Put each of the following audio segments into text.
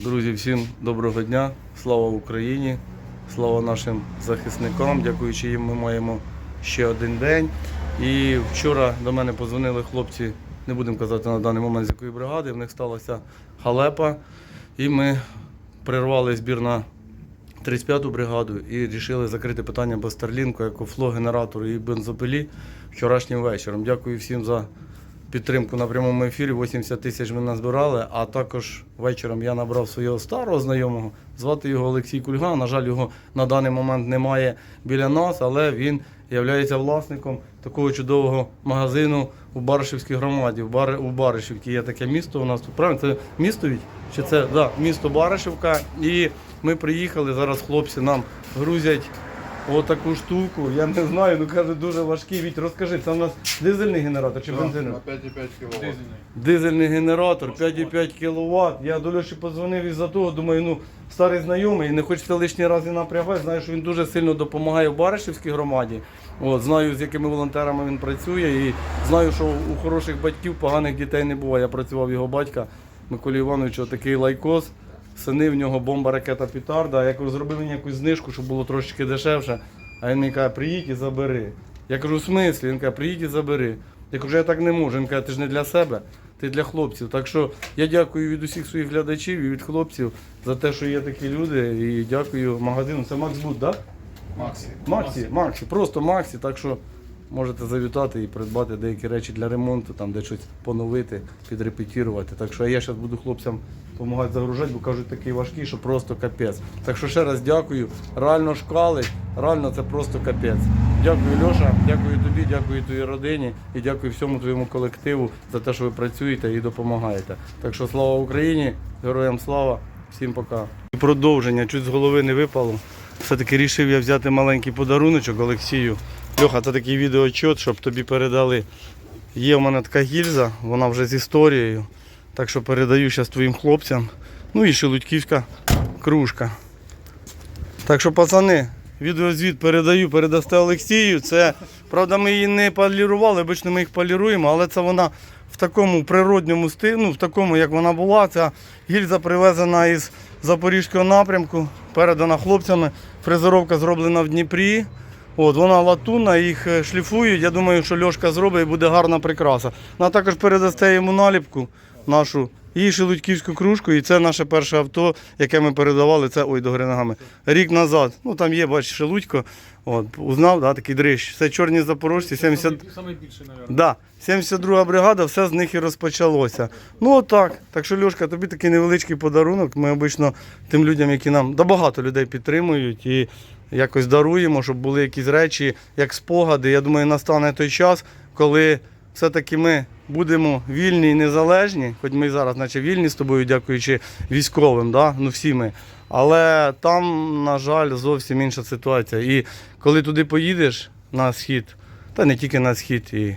Друзі, всім доброго дня, слава Україні, слава нашим захисникам. Дякуючи їм, ми маємо ще один день. І вчора до мене позвонили хлопці, не будемо казати на даний момент з якої бригади. В них сталася халепа. І ми прервали збір на 35-ту бригаду і вирішили закрити питання без Старлінку, екофло, генератору і бензопилі вчорашнім вечором. Дякую всім за підтримку на прямому ефірі. 80 тисяч ми назбирали. А також вечором я набрав свого старого знайомого. Звати його Олексій Кульга. На жаль, його на даний момент немає біля нас, але він є власником такого чудового магазину у Баришівській громаді. У Баришівці є таке місто. У нас тут правильно? Це місто від? Чи це да, місто Баришівка? І ми приїхали. Зараз хлопці нам грузять отаку штуку. Я не знаю, ну каже, дуже важкий. Віть, розкажи, це у нас дизельний генератор чи бензиновий? На 5,5 кВт. Дизельний генератор 5,5 кВт. Я до Льоші подзвонив із-за того, думаю, ну старий знайомий, не хочеться лишній раз і напрягати. Знаю, що він дуже сильно допомагає в Баришівській громаді. От, знаю, з якими волонтерами він працює, і знаю, що у хороших батьків поганих дітей не буває. Я працював його батька Миколі Івановича, такий лайкос. Сини в нього бомба, ракета, петарда. Я кажу, зроби мені якусь знижку, щоб було трошечки дешевше. А він мені каже, приїдь і забери. Я кажу, в смислі? Він каже, приїдь і забери. Я кажу, я так не можу. Він каже, ти ж не для себе, ти для хлопців. Так що я дякую від усіх своїх глядачів і від хлопців за те, що є такі люди. І дякую магазину. Це Макс Буд, так? Максі. Максі, Максі, просто Максі. Так що можете завітати і придбати деякі речі для ремонту, там де щось поновити, підрепетірувати. Так що я зараз буду хлопцям допомагати загружати, бо кажуть, такий важкий, що просто капець. Так що ще раз дякую. Реально шкалить, реально це просто капець. Дякую, Льоша, дякую тобі, дякую твоїй родині і дякую всьому твоєму колективу за те, що ви працюєте і допомагаєте. Так що слава Україні, героям слава, всім пока. Продовження, чуть з голови не випало. Все-таки рішив я взяти маленький подаруночок Олексію. Льоха, це такий відеоотчет, щоб тобі передали. Є в мене така гільза, вона вже з історією. Так що передаю зараз твоїм хлопцям. Ну і шелудьківська кружка. Так що, пацани, відеозвіт передаю, передасте Олексію. Це, правда, ми її не полірували, обично ми їх поліруємо, але це вона в такому природньому стилі, ну, в такому, як вона була. Ця гільза привезена із Запорізького напрямку, передана хлопцями. Фрезеровка зроблена в Дніпрі. От, вона латунна, їх е, шліфують. Я думаю, що Льошка зробить і буде гарна прикраса. Ну, а також передасте йому наліпку нашу і шелудьківську кружку. І це наше перше авто, яке ми передавали. Це ой, до гори ногами. Рік назад. Ну там є, бачиш, шелудько. От, узнав, да, такий дрищ. Це чорні запорожці, 70. Саме більше, мабуть. Да, 72 бригада, все з них і розпочалося. Ну отак. Так що, Льошка, тобі такий невеличкий подарунок. Ми обично тим людям, які нам да багато людей підтримують і якось даруємо, щоб були якісь речі, як спогади. Я думаю, настане той час, коли все-таки ми будемо вільні і незалежні, хоч ми зараз, наче вільні з тобою, дякуючи військовим, да? ну всі ми. Але там, на жаль, зовсім інша ситуація. І коли туди поїдеш на схід, та не тільки на схід, і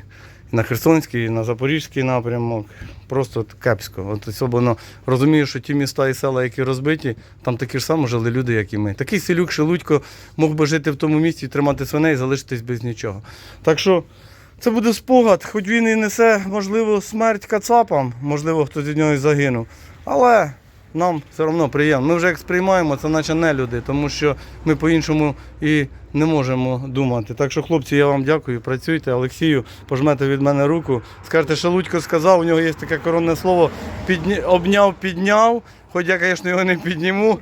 на Херсонський, і на Запорізький напрямок, просто кепсько. От особливо розумію, що ті міста і села, які розбиті, там такі ж само жили люди, як і ми. Такий селюк Шелудько мог би жити в тому місці, тримати свиней і залишитись без нічого. Так що це буде спогад, хоч він і несе, можливо, смерть кацапам, можливо, хтось від нього і загинув. Але нам все одно приємно. Ми вже як сприймаємо, це наче не люди, тому що ми по-іншому і не можемо думати. Так що, хлопці, я вам дякую, працюйте. Олексію, пожмете від мене руку. Скажете, що Лудько сказав, у нього є таке коронне слово підні... обняв, підняв. Хоч я, звісно, його не підніму,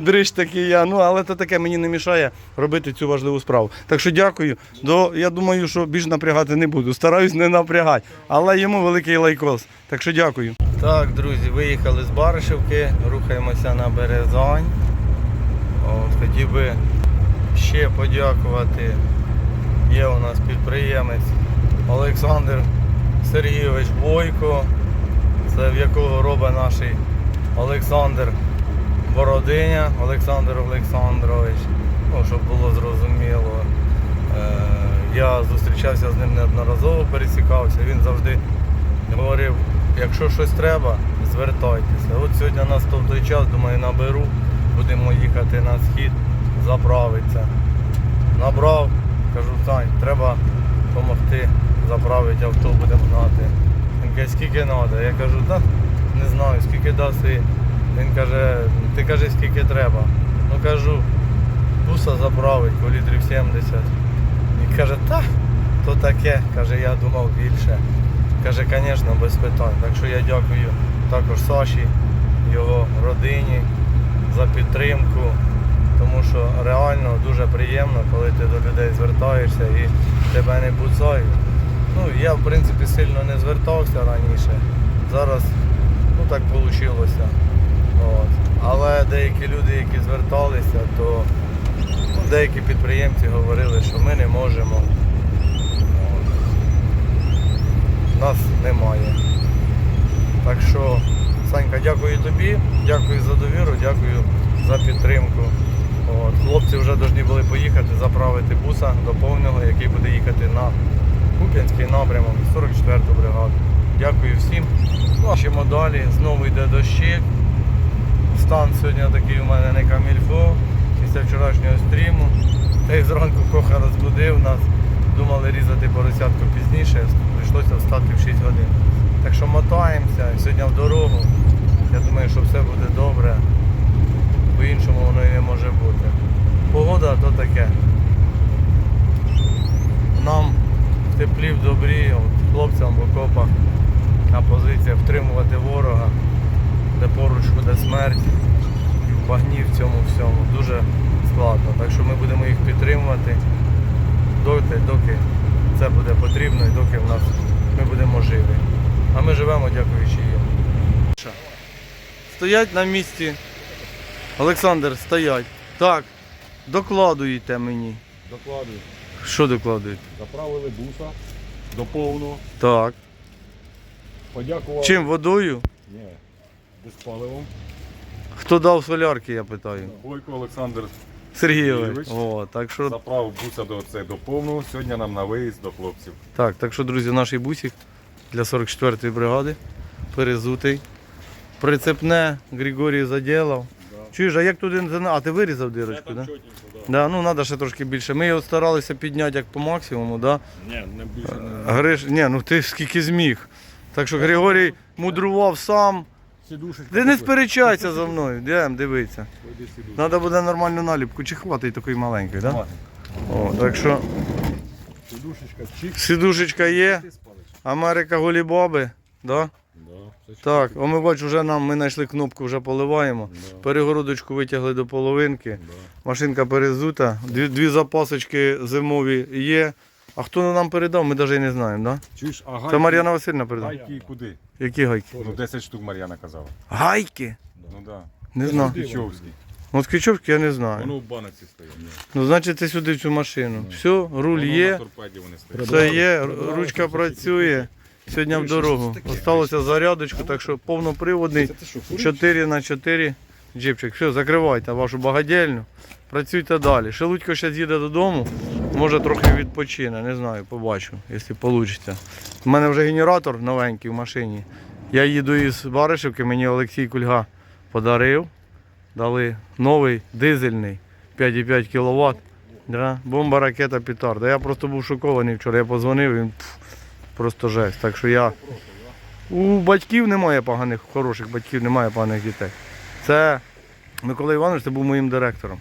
дрищ такий я. Ну, але це таке мені не мішає робити цю важливу справу. Так що дякую. До, я думаю, що більш напрягати не буду. Стараюсь не напрягати. Але йому великий лайкос. Так що дякую. Так, друзі, виїхали з Баришівки, рухаємося на Березань. От, хотів би ще подякувати. Є у нас підприємець Олександр Сергійович Бойко. Це в якого робить наш Олександр Бородиня, Олександр Олександрович. Ну, щоб було зрозуміло. Е, Я зустрічався з ним неодноразово, пересікався. Він завжди говорив, якщо щось треба, звертайтеся. От сьогодні настав той час, думаю, наберу, будемо їхати на схід, заправитися. Набрав, кажу, Сань, треба допомогти заправити авто, будемо гнати. Він каже, скільки треба? Я кажу, так, не знаю, скільки дасть і Він каже, ти кажи скільки треба. Ну кажу, буса заправить по літрів 70. Він каже, та, то таке. Каже, я думав більше. Каже, звісно, без питань. Так що я дякую також Саші, його родині за підтримку. Тому що реально дуже приємно, коли ти до людей звертаєшся і тебе не буцають. Ну, я в принципі сильно не звертався раніше. Зараз так вийшло. От. Але деякі люди, які зверталися, то деякі підприємці говорили, що ми не можемо. От. Нас немає. Так що, Санька, дякую тобі, дякую за довіру, дякую за підтримку. От. Хлопці вже повинні були поїхати заправити буса до повного, який буде їхати на Куп'янський напрямок, 44-ту бригаду. Дякую всім. Ну, далі, знову йде дощик. Стан сьогодні такий у мене не камільфо. Після вчорашнього стріму. Та й зранку коха розбудив нас. Думали різати поросятку пізніше, прийшлося встати в 6 годин. Так що мотаємося сьогодні в дорогу. Я думаю, що все буде добре. По-іншому воно і не може бути. Погода то таке. Нам в теплі, в добрі, хлопцям в окопах на позиціях втримувати ворога, де поруч буде смерть, і в багні в цьому всьому дуже складно. Так що ми будемо їх підтримувати доти, доки це буде потрібно і доки в нас ми будемо живі. А ми живемо, дякуючи їм. Стоять на місці. Олександр, стоять. Так, докладуєте мені. Докладую. Що докладуєте? Заправили буса до повного. Так. Подякував. Чим водою? Ні. Диспаливом. Хто дав солярки, я питаю. Бойко Олександр Сергійович. Сергійович. О, так що заправив буса до, це, до повного. Сьогодні нам на виїзд до хлопців. Так, так що, друзі, наш бусик для 44-ї бригади перезутий. Прицепне Григорій заділав. Чуєш, а як туди А ти вирізав дирочку, так? Да? да. Ну треба ще трошки більше. Ми його старалися підняти як по максимуму, да? Ні, не більше не. Гриш, ні, ну ти скільки зміг. Так що Григорій мудрував сам. Ти не сперечайся за мною, йдемо дивитися. Треба буде нормальну наліпку, чи хватить такої маленької, так? Да? О, так що сидушечка є, Америка голі баби, да? Так, о, ми бачу, вже нам ми знайшли кнопку, вже поливаємо. Да. Перегородочку витягли до половинки. Да. Машинка перезута. Дві, дві запасочки зимові є. А хто нам передав, ми навіть не знаємо, да? Чуєш, а гайки? Це Мар'яна Васильівна передала. Гайки куди? Які гайки? Ну 10 штук Мар'яна казала. Гайки? Ну да. Не знаю. Кичовський. Москвичовки я не знаю. Воно в баноці стоїть. Ну, значить, це сюди в цю машину. Все, руль Воно є, На торпеді вони стоять. все є, ру- ручка працює. Сьогодні в дорогу. Осталося зарядочку, так що повноприводний. 4 на 4 джипчик. Все, закривайте вашу багадільню. Працюйте далі. Шелудько зараз їде додому, може трохи відпочине, не знаю, побачу, якщо вийде. У мене вже генератор новенький в машині. Я їду із Баришівки, мені Олексій Кульга подарив. Дали новий дизельний 5,5 кВт. Да? Бомба, ракета, петарда. Я просто був шокований вчора. Я позвонив, він просто жесть. Так що я. У батьків немає поганих, хороших батьків немає поганих дітей. Це Микола Іванович це був моїм директором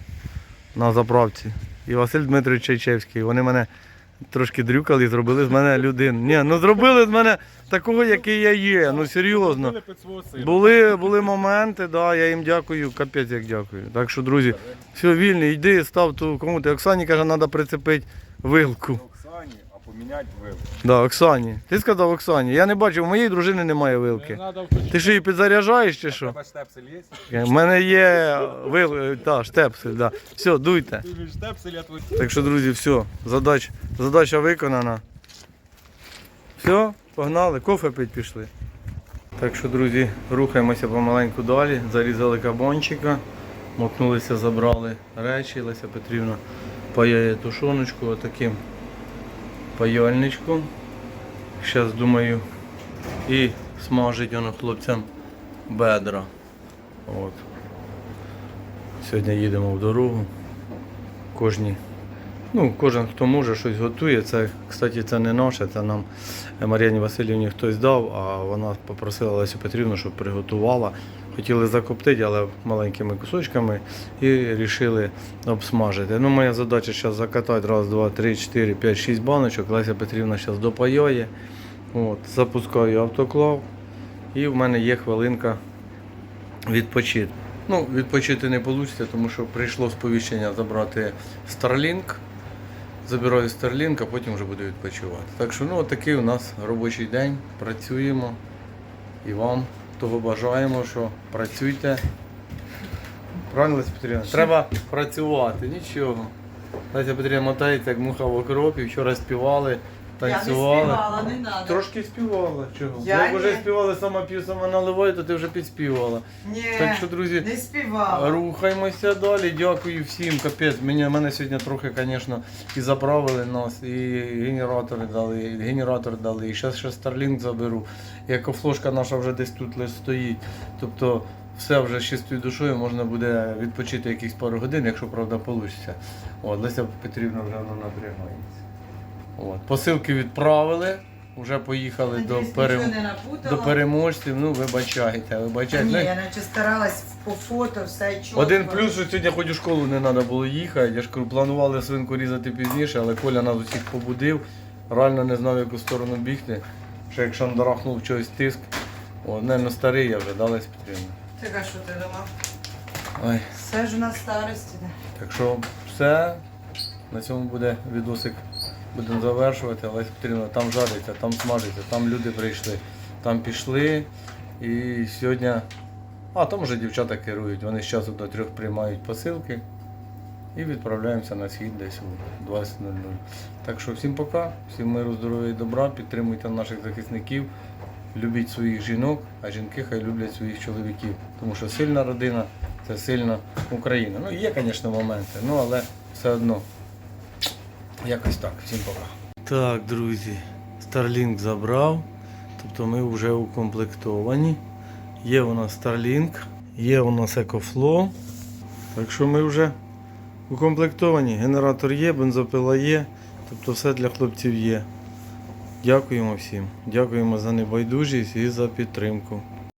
на заправці. І Василь Дмитрович Чайчевський. Вони мене трошки дрюкали і зробили з мене людину. Ні, ну зробили з мене такого, який я є. Ну серйозно. Були, були моменти, да, я їм дякую, капець як дякую. Так що, друзі, все, вільний, йди, став ту кому ти. Оксані каже, треба прицепити вилку. Поміняти вилку. Да, Оксані. Ти сказав Оксані. Я не бачив, у моєї дружини немає вилки. Ти що її підзаряджаєш чи що? Тебе штепсель є? У мене є вил... та, штепсель, да. Все, дуйте. Штепсель, я твій. Так що, друзі, все, задач, задача виконана. Все, погнали, кофе пить пішли. Так що, друзі, рухаємося помаленьку далі. Зарізали кабанчика, мотнулися, забрали речі. Леся Петрівна паяє тушоночку отаким паяльничком. Зараз думаю і смажить воно хлопцям бедра. От. Сьогодні їдемо в дорогу. Кожні Ну, кожен, хто може, щось готує. Це, кстати, це не наше, це нам Мар'яні Васильівні хтось дав, а вона попросила Лесю Петрівну, щоб приготувала. Хотіли закоптити, але маленькими кусочками і вирішили обсмажити. Ну, моя задача зараз закатати раз, два, три, чотири, п'ять, шість баночок. Леся Петрівна зараз допаює. От, запускаю автоклав і в мене є хвилинка відпочити. Ну, відпочити не вийде, тому що прийшло сповіщення забрати Starlink. Забираю Starlink, а потім вже буду відпочивати. Так що ну, такий у нас робочий день. Працюємо. І вам того бажаємо, що працюйте. Правильно, Леся Петрівна? Треба працювати, нічого. Леся Петрівна мотається, як муха в окропі, вчора співали. Я не співала, не треба. Трошки співала. Чого? Я Як вже ні. співали, сама п'ю, сама наливаю, то ти вже підспівала. Ні, Так що, друзі, не співала. Рухаємося далі. Дякую всім. Капець. Мені, мене сьогодні трохи, звісно, і заправили нас, і генератори дали, і генератор дали, і зараз ще Starlink заберу. І екофлошка наша вже десь тут лише стоїть. Тобто все вже з чистою душою можна буде відпочити якісь пару годин, якщо правда вийде. От, Леся Петрівна вже воно напрягається. От. Посилки відправили, вже поїхали до, Надіюсь, перем... нічого не напутала. до переможців. Ну, вибачайте, вибачайте. Ні, Ну, я наче старалась по фото, все чітко. один плюс, що сьогодні хоч у школу не треба було їхати. Я ж кажу, планували свинку різати пізніше, але Коля нас усіх побудив. Реально не знав, в яку сторону бігти. Що як шандарахнув чогось тиск. О, не старий я вже, дались Петрівна. Так, а що ти думав? Ой, Все ж у нас старості. так що все. На цьому буде відосик. Будемо завершувати. Олесь Петрівна, там жариться, там смажиться, там люди прийшли, там пішли. І сьогодні. А там вже дівчата керують. Вони з часу до трьох приймають посилки і відправляємося на схід десь у 20.00. Так що всім пока, всім миру, здоров'я і добра, підтримуйте наших захисників, любіть своїх жінок, а жінки хай люблять своїх чоловіків. Тому що сильна родина це сильна Україна. Ну є, звісно, моменти, ну але все одно. Якось так. Всім пока. Так, друзі, Starlink забрав. Тобто ми вже укомплектовані. Є у нас Starlink, є у нас EcoFlow. Так що ми вже укомплектовані. Генератор є, бензопила є. Тобто все для хлопців є. Дякуємо всім. Дякуємо за небайдужість і за підтримку.